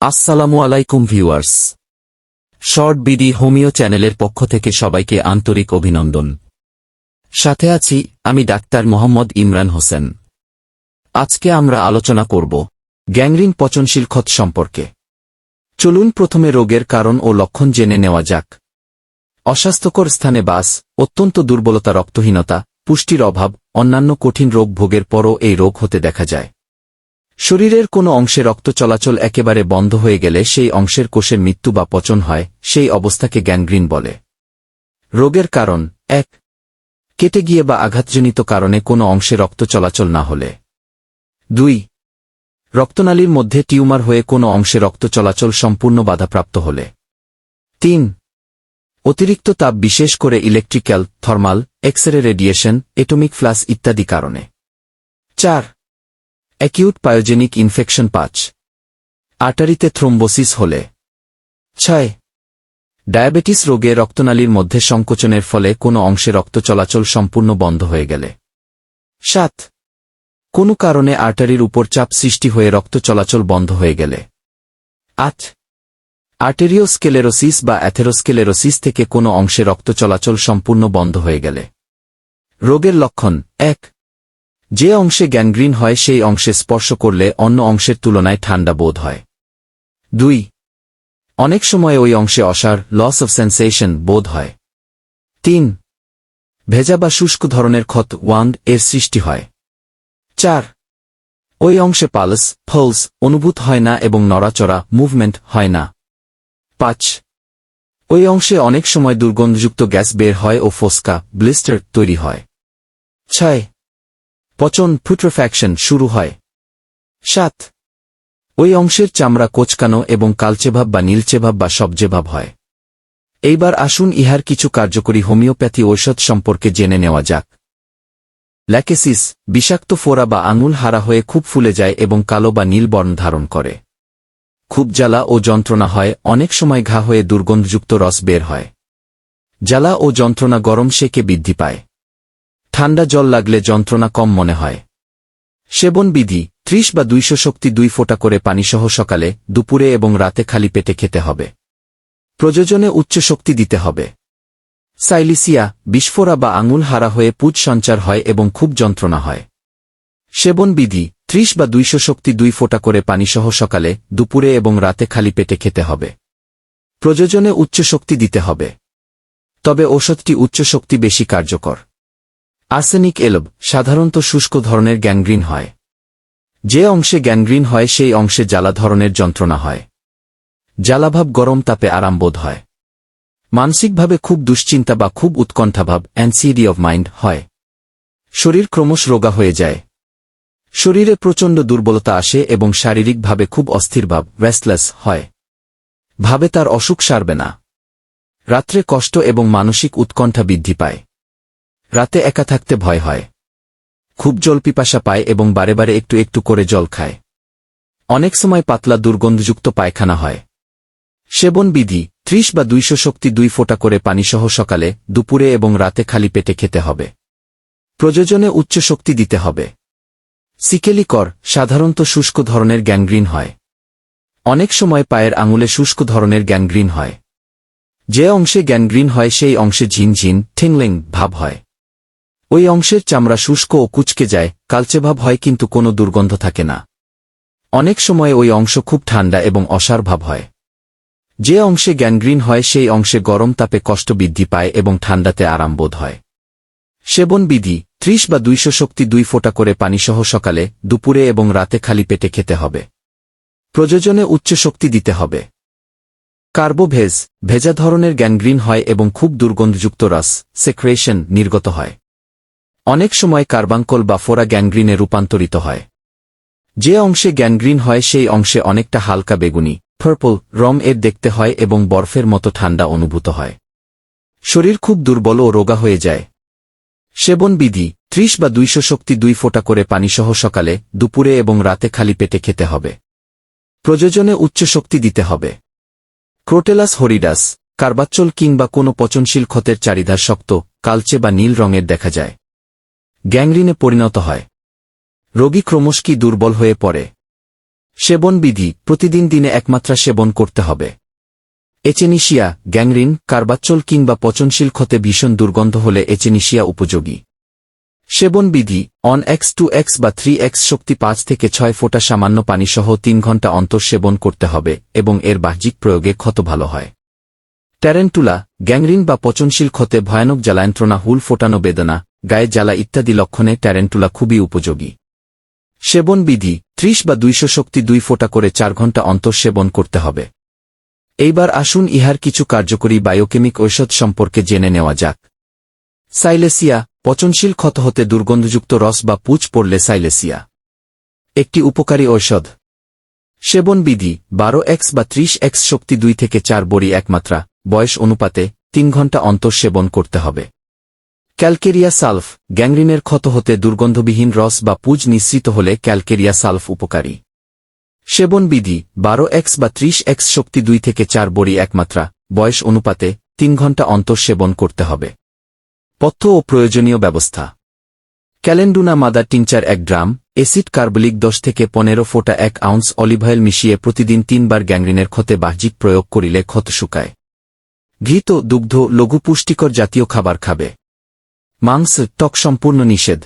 আসসালামু আলাইকুম viewers. Short BD homeo চ্যানেলের পক্ষ থেকে সবাইকে আন্তরিক অভিনন্দন। সাথে আছি আমি ডাক্তার মোহাম্মদ ইমরান হোসেন। আজকে আমরা আলোচনা করব গ্যাংরিন পচনশীল ক্ষত সম্পর্কে। চলুন প্রথমে রোগের কারণ ও লক্ষণ জেনে নেওয়া যাক। অস্বাস্থ্যকর স্থানে বাস, অত্যন্ত দুর্বলতা, রক্তহীনতা, পুষ্টির অভাব, অন্যান্য কঠিন রোগ ভোগের পরও এই রোগ হতে দেখা যায়। শরীরের কোনো অংশে রক্ত চলাচল একেবারে বন্ধ হয়ে গেলে সেই অংশের কোষের মৃত্যু বা পচন হয়, সেই অবস্থাকে গ্যাংগ্রিন বলে। রোগের কারণ, এক, কেটে গিয়ে বা আঘাতজনিত কারণে কোনো অংশে রক্ত চলাচল না হলে। দুই, রক্তনালীর মধ্যে টিউমার হয়ে কোনো অংশে রক্ত চলাচল সম্পূর্ণ বাধাপ্রাপ্ত হলে। তিন, অতিরিক্ত তাপ বিশেষ করে electrical, thermal, x ray radiation, atomic flash ইত্যাদি কারণে। চার অ্যাকিউট পায়োজেনিক ইনফেকশন পাঁচ। আর্টারিতে থ্রোম্বোসিস হলে। ছয়। ডায়াবেটিস রোগে রক্তনালীর মধ্যে সংকোচনের ফলে কোনো অংশে রক্ত চলাচল সম্পূর্ণ বন্ধ হয়ে গেলে। সাত। কোনো কারণে আর্টারির উপর চাপ সৃষ্টি হয়ে রক্ত চলাচল বন্ধ হয়ে গেলে। আট। আর্টেরিওস্কেলেরোসিস বা অ্যাথেরোস্কেলেরোসিস থেকে কোনো অংশে রক্ত চলাচল সম্পূর্ণ বন্ধ হয়ে গেলে। রোগের লক্ষণ, এক। যে অংশে গ্যাংগ্রিন হয় সেই অংশে স্পর্শ করলে অন্য অংশের তুলনায় ঠান্ডা বোধ হয়। দুই, অনেক সময় ওই অংশে অসার লস অব সেন্সেশন বোধ হয়। তিন, ভেজা বা শুষ্ক ধরনের ক্ষত ওয়ান্ড এর সৃষ্টি হয়। চার, ওই অংশে পালস ফলস অনুভূত হয় না এবং নড়াচড়া মুভমেন্ট হয় না। পাঁচ, ওই অংশে অনেক সময় দুর্গন্ধযুক্ত গ্যাস বের হয় ও ফোস্কা ব্লিস্টার তৈরি হয়। ছয় পচন ফুট্রোফ্যাকশন শুরু হয়। সাত। ওই অংশের চামড়া কোচকানো এবং কালচেভাব বা নীলচেভাব বা সবজেভাব হয়। এইবার আসুন ইহার কিছু কার্যকরী হোমিওপ্যাথি ঔষধ সম্পর্কে জেনে নেওয়া যাক। ল্যাকেসিস, বিষাক্ত ফোড়া বা আঙুল হারা হয়ে খুব ফুলে যায় এবং কালো বা নীল বর্ণ ধারণ করে। খুব জ্বালা ও যন্ত্রণা হয়, অনেক সময় ঘা হয়ে দুর্গন্ধযুক্ত রস বের হয়। জ্বালা ও যন্ত্রণা গরম সেকে বৃদ্ধি পায়। ঠান্ডা জল লাগলে যন্ত্রণা কম মনে হয়। সেবন বিধি, ত্রিশ বা দুইশো শক্তি দুই ফোঁটা করে পানিসহ সকালে, দুপুরে এবং রাতে খালি পেটে খেতে হবে। প্রযোজনে উচ্চ শক্তি দিতে হবে। সাইলিসিয়া, বিস্ফোরা বা আঙুল হারা হয়ে পুজ সঞ্চার হয় এবং খুব যন্ত্রণা হয়। সেবন বিধি, ত্রিশ বা দুইশো শক্তি দুই ফোঁটা করে পানিসহ সকালে, দুপুরে এবং রাতে খালি পেটে খেতে হবে। প্রযোজনে উচ্চ শক্তি দিতে হবে। তবে ওষুধটি উচ্চ শক্তি বেশি কার্যকর। আর্সেনিক এলব সাধারণত শুষ্ক ধরনের গ্যাংগ্রিন হয়। যে অংশে গ্যাংগ্রিন হয়, সেই অংশে জ্বালা ধরনের যন্ত্রণা হয়। জ্বালাভাব গরম তাপে আরাম বোধ হয়। মানসিকভাবে খুব দুশ্চিন্তা বা খুব উৎকণ্ঠাভাব অ্যানসিডি অব মাইন্ড হয়। শরীর ক্রমশ রোগা হয়ে যায়। শরীরে প্রচণ্ড দুর্বলতা আসে এবং শারীরিকভাবে খুব অস্থিরভাব রেস্টলেস হয়। ভাবে তার অসুখ সারবে না। রাত্রে কষ্ট এবং মানসিক উৎকণ্ঠা বৃদ্ধি পায়। রাতে একা থাকতে ভয় হয়। খুব জল পিপাসা পায় এবং বারে বারে একটু একটু করে জল খায়। অনেক সময় পাতলা দুর্গন্ধযুক্ত পায়খানা হয়। সেবন বিধি, ত্রিশ বা দুইশো শক্তি দুই ফোঁটা করে পানিসহ সকালে, দুপুরে এবং রাতে খালি পেটে খেতে হবে। প্রযোজনে উচ্চ শক্তি দিতে হবে। সিকেলিকর সাধারণত শুষ্ক ধরনের গ্যাংগ্রিন হয়। অনেক সময় পায়ের আঙুলে শুষ্ক ধরনের গ্যাংগ্রিন হয়। যে অংশে গ্যাংগ্রিন হয় সেই অংশে ঝিনঝিন, ঠিংলিং ভাব হয়। ওই অংশের চামড়া শুষ্ক ও কুচকে যায়, কালচেভাব হয় কিন্তু কোনো দুর্গন্ধ থাকে না। অনেক সময় ওই অংশ খুব ঠান্ডা এবং অসার ভাব হয়। যে অংশে গ্যাংগ্রিন হয় সেই অংশে গরম তাপে কষ্ট বৃদ্ধি পায় এবং ঠান্ডাতে আরাম বোধ হয়। সেবন বিধি, ত্রিশ বা দুইশো শক্তি দুই ফোঁটা করে পানিসহ সকালে, দুপুরে এবং রাতে খালি পেটে খেতে হবে। প্রযোজনে উচ্চ শক্তি দিতে হবে। কার্বোভেজ, ভেজা ধরনের গ্যাংগ্রিন হয় এবং খুব দুর্গন্ধযুক্ত রস, সেক্রেশন, নির্গত হয়। অনেক সময় কার্বাঙ্কল বা ফোরা গ্যাংগ্রিনে রূপান্তরিত হয়। যে অংশে গ্যাংগ্রিন হয় সেই অংশে অনেকটা হালকা বেগুনি পার্পল রম এর দেখতে হয় এবং বরফের মতো ঠান্ডা অনুভূত হয়। শরীর খুব দুর্বল ও রোগা হয়ে যায়। সেবন বিধি, ত্রিশ বা দুইশো শক্তি দুই ফোঁটা করে পানিসহ সকালে, দুপুরে এবং রাতে খালি পেটে খেতে হবে। প্রযোজনে উচ্চ শক্তি দিতে হবে। ক্রোটেলাস হরিডাস কার্বাচ্চল কিংবা কোনো পচনশীল ক্ষতের চারিধার শক্ত, কালচে বা নীল রঙের দেখা যায়। গ্যাংরিনে পরিণত হয়। রোগী ক্রমশ কি দুর্বল হয়ে পড়ে? সেবন বিধি, প্রতিদিন দিনে একমাত্রা সেবন করতে হবে। এচেনিশিয়া, গ্যাংরিন, কার্বাচ্চল কিংবা পচনশীল ক্ষতে ভীষণ দুর্গন্ধ হলে এচেনিশিয়া উপযোগী। সেবন বিধি অন এক্স টু এক্স বা থ্রি এক্স শক্তি পাঁচ থেকে ছয় ফোটা সামান্য পানিসহ তিন ঘণ্টা অন্তর সেবন করতে হবে এবং এর বাহ্যিক প্রয়োগে ক্ষত ভালো হয়। ট্যারেন্টুলা গ্যাংরিন বা পচনশীল ক্ষতে ভয়ানক জ্বালায়ন্ত্রণা, হুল ফোটানো বেদনা গায়ে জ্বালা ইত্যাদি লক্ষণে ট্যারেন্টুলা খুবই উপযোগী। সেবন বিধি, ত্রিশ বা দুইশো শক্তি দুই ফোঁটা করে চার ঘণ্টা অন্তর সেবন করতে হবে। এইবার আসুন ইহার কিছু কার্যকরী বায়োকেমিক ঔষধ সম্পর্কে জেনে নেওয়া যাক। সাইলেসিয়া, পচনশীল ক্ষত হতে দুর্গন্ধযুক্ত রস বা পুচ পড়লে সাইলেসিয়া। একটি উপকারী ঔষধ। সেবন বিধি, বারো এক্স বা ত্রিশ এক্স শক্তি দুই থেকে চার বড়ি একমাত্রা, বয়স অনুপাতে তিন ঘণ্টা অন্তর সেবন করতে হবে। ক্যালকেরিয়া সালফ, গ্যাংরিনের ক্ষত হতে দুর্গন্ধবিহীন রস বা পুজ নিশ্চিত হলে ক্যালকেরিয়া সালফ উপকারী। সেবন বিধি, বারো এক্স বা ত্রিশ এক্স শক্তি দুই থেকে চার বড়ি একমাত্রা, বয়স অনুপাতে তিন ঘণ্টা অন্তর সেবন করতে হবে। পথ্য ও প্রয়োজনীয় ব্যবস্থা। ক্যালেন্ডুনা মাদার টিংচার এক গ্রাম এসিড কার্বলিক দশ থেকে পনেরো ফোঁটা এক আউন্স অলিভ অয়েল মিশিয়ে প্রতিদিন তিনবার গ্যাংরিনের ক্ষতে বাহ্যিক প্রয়োগ করিলে ক্ষত শুকায়। ঘৃত, দুগ্ধ, লঘু পুষ্টিকর জাতীয় খাবার খাবে। মাংস টক সম্পূর্ণ নিষেধ।